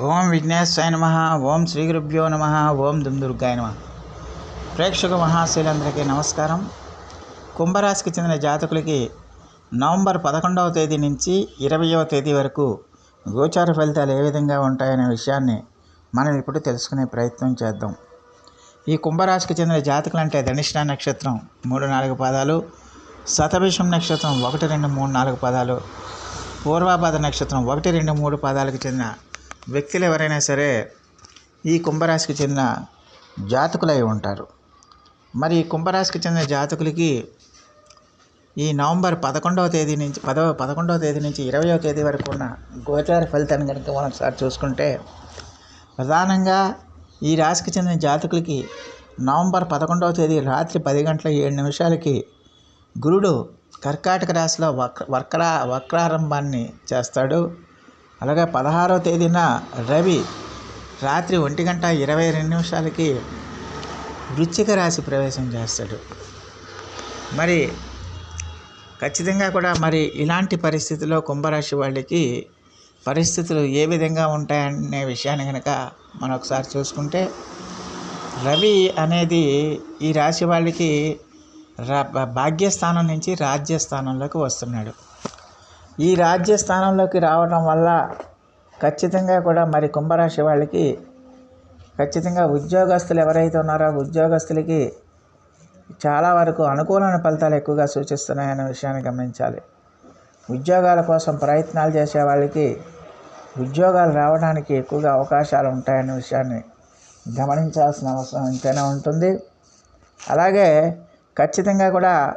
ఓం విఘ్నేశ్వరాయ నమ ఓం శ్రీ గురుభ్యో నమ ఓం దుమ్దుర్గాయ నమ. ప్రేక్షక మహాశైలందరికీ నమస్కారం. కుంభరాశికి చెందిన జాతకులకి నవంబర్ పదకొండవ తేదీ నుంచి ఇరవయవ తేదీ వరకు గోచార ఫలితాలు ఏ విధంగా ఉంటాయనే విషయాన్ని మనం ఇప్పుడు తెలుసుకునే ప్రయత్నం చేద్దాం. ఈ కుంభరాశికి చెందిన జాతకులు అంటే ధనిష్ట నక్షత్రం మూడు నాలుగు పాదాలు శతభిషం నక్షత్రం ఒకటి రెండు మూడు నాలుగు పాదాలు పూర్వాపాద నక్షత్రం ఒకటి రెండు మూడు పాదాలకు చెందిన వ్యక్తులు ఎవరైనా సరే ఈ కుంభరాశికి చెందిన జాతకులై ఉంటారు. మరి ఈ కుంభరాశికి చెందిన జాతకులకి ఈ నవంబర్ పదకొండవ తేదీ నుంచి పదవ పదకొండవ తేదీ నుంచి ఇరవయవ తేదీ వరకు ఉన్న గోచార ఫలితాన్ని కనుక మనం ఒకసారి చూసుకుంటే ప్రధానంగా ఈ రాశికి చెందిన జాతకులకి నవంబర్ పదకొండవ తేదీ రాత్రి పది గంటల ఏడు నిమిషాలకి గురుడు కర్కాటక రాశిలో వక్ర వక్ర వక్రారంభాన్ని చేస్తాడు. అలాగే పదహారవ తేదీన రవి రాత్రి ఒంటి గంట ఇరవై రెండు నిమిషాలకి వృశ్చిక రాశి ప్రవేశం చేస్తాడు. మరి ఖచ్చితంగా కూడా మరి ఇలాంటి పరిస్థితిలో కుంభరాశి వాళ్ళకి పరిస్థితులు ఏ విధంగా ఉంటాయనే విషయాన్ని కనుక మనం ఒకసారి చూసుకుంటే రవి అనేది ఈ రాశి వాళ్ళకి రా భాగ్యస్థానం నుంచి రాజ్యస్థానంలోకి వస్తున్నాడు. ఈ రాజ్య స్థానంలోకి రావడం వల్ల ఖచ్చితంగా కూడా మరి కుంభరాశి వాళ్ళకి ఖచ్చితంగా ఉద్యోగస్తులు ఎవరైతే ఉన్నారో ఉద్యోగస్తులకి చాలా వరకు అనుకూలమైన ఫలితాలు ఎక్కువగా సూచిస్తున్నాయనే విషయాన్ని గమనించాలి. ఉద్యోగాల కోసం ప్రయత్నాలు చేసే వాళ్ళకి ఉద్యోగాలు రావడానికి ఎక్కువగా అవకాశాలు ఉంటాయనే విషయాన్ని గమనించాల్సిన అవసరం ఎంతైనా ఉంటుంది. అలాగే ఖచ్చితంగా కూడా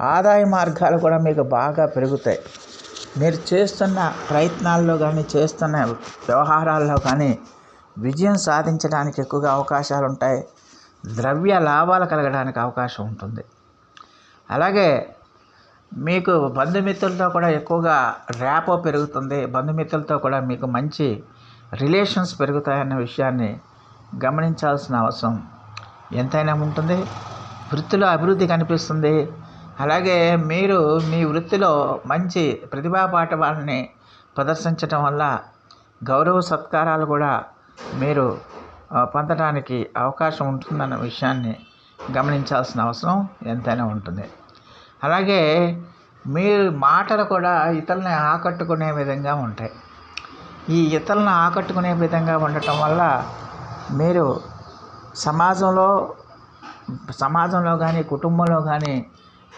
ఆదాయ మార్గాలు కూడా మీకు బాగా పెరుగుతాయి. మీరు చేస్తున్న ప్రయత్నాల్లో కానీ చేస్తున్న వ్యవహారాల్లో కానీ విజయం సాధించడానికి ఎక్కువగా అవకాశాలు ఉంటాయి. ద్రవ్య లాభాలు కలగడానికి అవకాశం ఉంటుంది. అలాగే మీకు బంధుమిత్రులతో కూడా ఎక్కువగా ర్యాపో పెరుగుతుంది. బంధుమిత్రులతో కూడా మీకు మంచి రిలేషన్స్ పెరుగుతాయన్న విషయాన్ని గమనించాల్సిన అవసరం ఎంతైనా ఉంటుంది. వృత్తిలో అభివృద్ధి కనిపిస్తుంది. అలాగే మీరు మీ వృత్తిలో మంచి ప్రతిభా పాఠవాలని ప్రదర్శించడం వల్ల గౌరవ సత్కారాలు కూడా మీరు పొందడానికి అవకాశం ఉంటుందన్న విషయాన్ని గమనించాల్సిన అవసరం ఎంతైనా ఉంటుంది. అలాగే మీ మాటలు కూడా ఇతరులని ఆకట్టుకునే విధంగా ఉంటాయి. ఈ ఇతరులను ఆకట్టుకునే విధంగా ఉండటం వల్ల మీరు సమాజంలో సమాజంలో కానీ కుటుంబంలో కానీ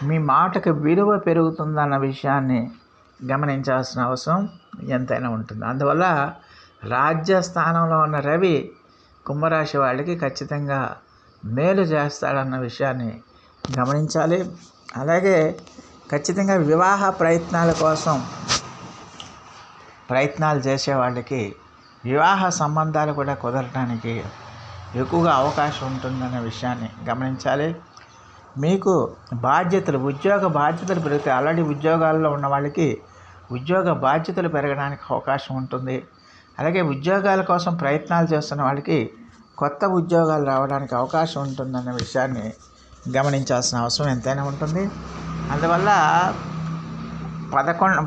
మీ మాటకు విలువ పెరుగుతుందన్న విషయాన్ని గమనించాల్సిన అవసరం ఎంతైనా ఉంటుంది. అందువల్ల రాజ్యస్థానంలో ఉన్న రవి కుంభరాశి వాళ్ళకి ఖచ్చితంగా మేలు చేస్తాడన్న విషయాన్ని గమనించాలి. అలాగే ఖచ్చితంగా వివాహ ప్రయత్నాల కోసం ప్రయత్నాలు చేసే వాళ్ళకి వివాహ సంబంధాలు కూడా కుదరడానికి ఎక్కువగా అవకాశం ఉంటుందన్న విషయాన్ని గమనించాలి. మీకు బాధ్యతలు ఉద్యోగ బాధ్యతలు పెరుగుతాయి ఆల్రెడీ ఉద్యోగాల్లో ఉన్న వాళ్ళకి ఉద్యోగ బాధ్యతలు పెరగడానికి అవకాశం ఉంటుంది. అలాగే ఉద్యోగాల కోసం ప్రయత్నాలు చేస్తున్న వాళ్ళకి కొత్త ఉద్యోగాలు రావడానికి అవకాశం ఉంటుందన్న విషయాన్ని గమనించాల్సిన అవసరం ఎంతైనా ఉంటుంది. అందువల్ల పదకొండు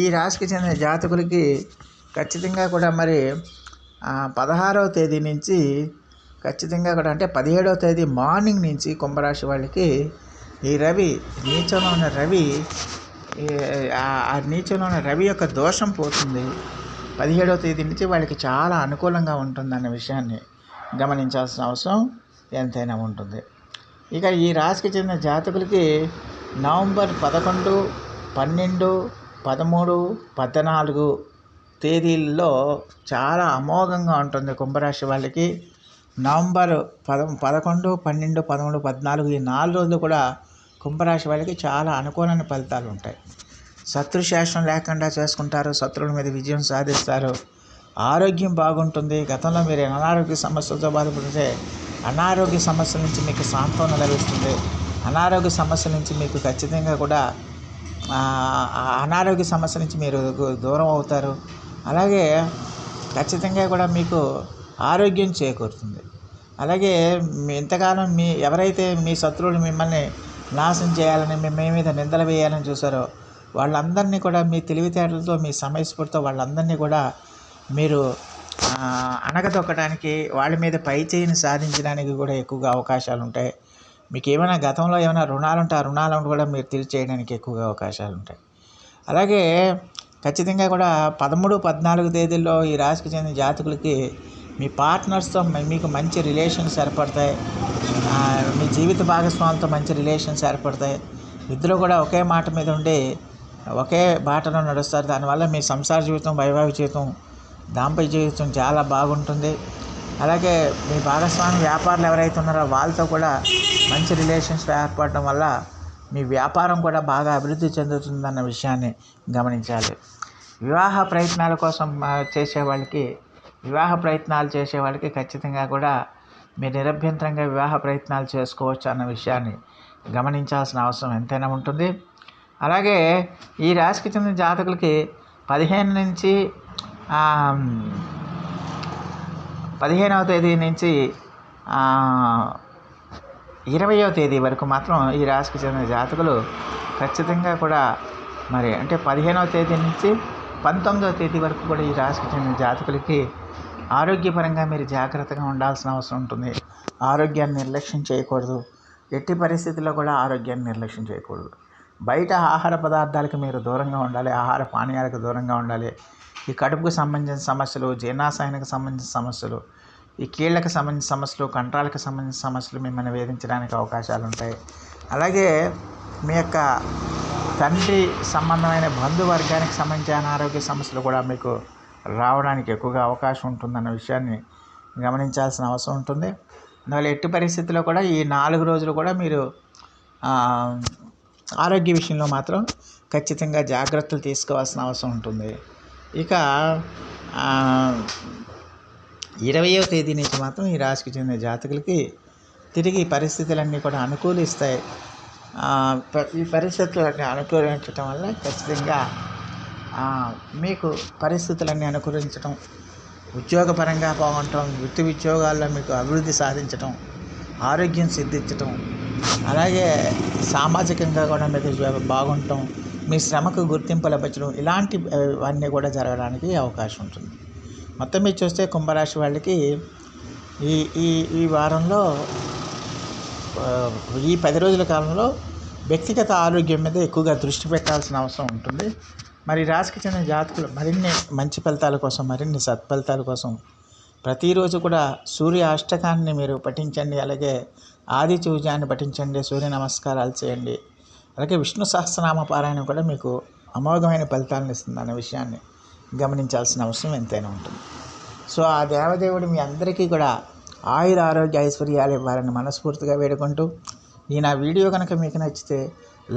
ఈ రాశికి చెందిన జాతకులకి ఖచ్చితంగా కూడా మరి పదహారవ తేదీ నుంచి ఖచ్చితంగా కూడా అంటే పదిహేడవ తేదీ మార్నింగ్ నుంచి కుంభరాశి వాళ్ళకి ఈ రవి నీచంలో ఉన్న రవి ఆ నీచంలో ఉన్న రవి యొక్క దోషం పోతుంది. పదిహేడవ తేదీ నుంచి వాళ్ళకి చాలా అనుకూలంగా ఉంటుంది అన్న విషయాన్ని గమనించాల్సిన అవసరం ఎంతైనా ఉంటుంది. ఇక ఈ రాశికి చెందిన జాతకులకి నవంబర్ పదకొండు పన్నెండు పదమూడు పద్నాలుగు తేదీల్లో చాలా అమోఘంగా ఉంటుంది కుంభరాశి వాళ్ళకి. నవంబర్ పద పదకొండు పన్నెండు పదమూడు పద్నాలుగు ఈ నాలుగు రోజులు కూడా కుంభరాశి వాళ్ళకి చాలా అనుకూలమైన ఫలితాలు ఉంటాయి. శత్రు శత్రుశాసనం లేకుండా చేసుకుంటారు శత్రువుల మీద విజయం సాధిస్తారు. ఆరోగ్యం బాగుంటుంది. గతంలో మీరు అనారోగ్య సమస్యలతో బాధపడితే అనారోగ్య సమస్యల నుంచి మీకు సాంత్వన లభిస్తుంది. అనారోగ్య సమస్యల నుంచి మీకు ఖచ్చితంగా కూడా అనారోగ్య సమస్య నుంచి మీరు దూరం అవుతారు. అలాగే ఖచ్చితంగా కూడా మీకు ఆరోగ్యం చేకూరుతుంది. అలాగే ఇంతకాలం మీ ఎవరైతే మీ శత్రువులు మిమ్మల్ని నాశనం చేయాలని మీ మీద నిందలు వేయాలని చూసారో వాళ్ళందరినీ కూడా మీ తెలివితేటలతో మీ సమయస్ఫూర్తితో వాళ్ళందరినీ కూడా మీరు ఆ, అణగదొక్కడానికి వాళ్ళ మీద పై చేయిని సాధించడానికి కూడా ఎక్కువగా అవకాశాలు ఉంటాయి. మీకు ఏమైనా గతంలో ఏమైనా రుణాలు ఉంటే ఆ రుణాలను కూడా మీరు తీర్చేయడానికి ఎక్కువగా అవకాశాలు ఉంటాయి. అలాగే ఖచ్చితంగా కూడా పదమూడు పద్నాలుగు తేదీల్లో ఈ రాశికి చెందిన జాతకులకి మీ పార్ట్నర్స్తో మీకు మంచి రిలేషన్స్ ఏర్పడతాయి. మీ జీవిత భాగస్వామితో మంచి రిలేషన్స్ ఏర్పడతాయి. ఇద్దరు కూడా ఒకే మాట మీద ఉండి ఒకే బాటలో నడుస్తారు. దానివల్ల మీ సంసార జీవితం వైవాహిక జీవితం దాంపత్య జీవితం చాలా బాగుంటుంది. అలాగే మీ భాగస్వామి వ్యాపారులు ఎవరైతే ఉన్నారో వాళ్ళతో కూడా మంచి రిలేషన్స్ ఏర్పడటం వల్ల మీ వ్యాపారం కూడా బాగా అభివృద్ధి చెందుతుందన్న విషయాన్ని గమనించాలి. వివాహ ప్రయత్నాల కోసం చేసే వాళ్ళకి వివాహ ప్రయత్నాలు చేసే వాళ్ళకి ఖచ్చితంగా కూడా మీరు నిరభ్యంతరంగా వివాహ ప్రయత్నాలు చేసుకోవచ్చు అన్న విషయాన్ని గమనించాల్సిన అవసరం ఎంతైనా ఉంటుంది. అలాగే ఈ రాశికి చెందిన జాతకులకి పదిహేను నుంచి పదిహేనవ తేదీ నుంచి ఇరవయో తేదీ వరకు మాత్రం ఈ రాశికి చెందిన జాతకులు ఖచ్చితంగా కూడా మరి అంటే పదిహేనవ తేదీ నుంచి పంతొమ్మిదవ తేదీ వరకు కూడా ఈ రాశికి చెందిన జాతకులకి ఆరోగ్యపరంగా మీరు జాగ్రత్తగా ఉండాల్సిన అవసరం ఉంటుంది. ఆరోగ్యాన్ని నిర్లక్ష్యం చేయకూడదు. ఎట్టి పరిస్థితుల్లో కూడా ఆరోగ్యాన్ని నిర్లక్ష్యం చేయకూడదు. బయట ఆహార పదార్థాలకు మీరు దూరంగా ఉండాలి. ఆహార పానీయాలకు దూరంగా ఉండాలి. ఈ కడుపుకు సంబంధించిన సమస్యలు జీర్ణాశయానికి సంబంధించిన సమస్యలు ఈ కీళ్ళకి సంబంధించిన సమస్యలు కంట్రాలకు సంబంధించిన సమస్యలు మిమ్మల్ని వేధించడానికి అవకాశాలు ఉంటాయి. అలాగే మీ యొక్క తండ్రి సంబంధమైన బంధువర్గానికి సంబంధించిన అనారోగ్య సమస్యలు కూడా మీకు రావడానికి ఎక్కువగా అవకాశం ఉంటుందన్న విషయాన్ని గమనించాల్సిన అవసరం ఉంటుంది. అందువల్ల ఎట్టి పరిస్థితుల్లో కూడా ఈ నాలుగు రోజులు కూడా మీరు ఆరోగ్య విషయంలో మాత్రం ఖచ్చితంగా జాగ్రత్తలు తీసుకోవాల్సిన అవసరం ఉంటుంది. ఇక ఇరవయో తేదీ నుంచి మాత్రం ఈ రాశికి చెందిన జాతకులకి తిరిగి పరిస్థితులన్నీ కూడా అనుకూలిస్తాయి. ఈ పరిస్థితులన్నీ అనుకూలించడం వల్ల ఖచ్చితంగా మీకు పరిస్థితులన్నీ అనుకూలించడం ఉద్యోగపరంగా బాగుండటం వృత్తి ఉద్యోగాల్లో మీకు అభివృద్ధి సాధించటం ఆరోగ్యం సిద్ధించటం అలాగే సామాజికంగా కూడా మీకు బాగుండటం మీ శ్రమకు గుర్తింపు లభించడం ఇలాంటివన్నీ కూడా జరగడానికి అవకాశం ఉంటుంది. మొత్తం మీరు చూస్తే కుంభరాశి వాళ్ళకి ఈ ఈ ఈ వారంలో ఈ పది రోజుల కాలంలో వ్యక్తిగత ఆరోగ్యం మీద ఎక్కువగా దృష్టి పెట్టాల్సిన అవసరం ఉంటుంది. మరి రాశికి చెందిన జాతకులు మరిన్ని మంచి ఫలితాల కోసం మరిన్ని సత్ఫలితాల కోసం ప్రతిరోజు కూడా సూర్య అష్టకాన్ని మీరు పఠించండి అలాగే ఆది చూజాన్ని పఠించండి సూర్య నమస్కారాలు చేయండి అలాగే విష్ణు సహస్రనామ పారాయణం కూడా మీకు అమోఘమైన ఫలితాలను ఇస్తుంది అనే విషయాన్ని గమనించాల్సిన అవసరం ఎంతైనా ఉంటుంది. సో ఆ దేవదేవుడు మీ అందరికీ కూడా ఆయుర ఆరోగ్య ఐశ్వర్యాలు ఇవ్వాలని మనస్ఫూర్తిగా వేడుకుంటూ ఈ నా వీడియో కనుక మీకు నచ్చితే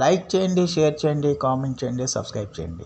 లైక్ చేయండి షేర్ చేయండి కామెంట్ చేయండి సబ్స్క్రైబ్ చేయండి.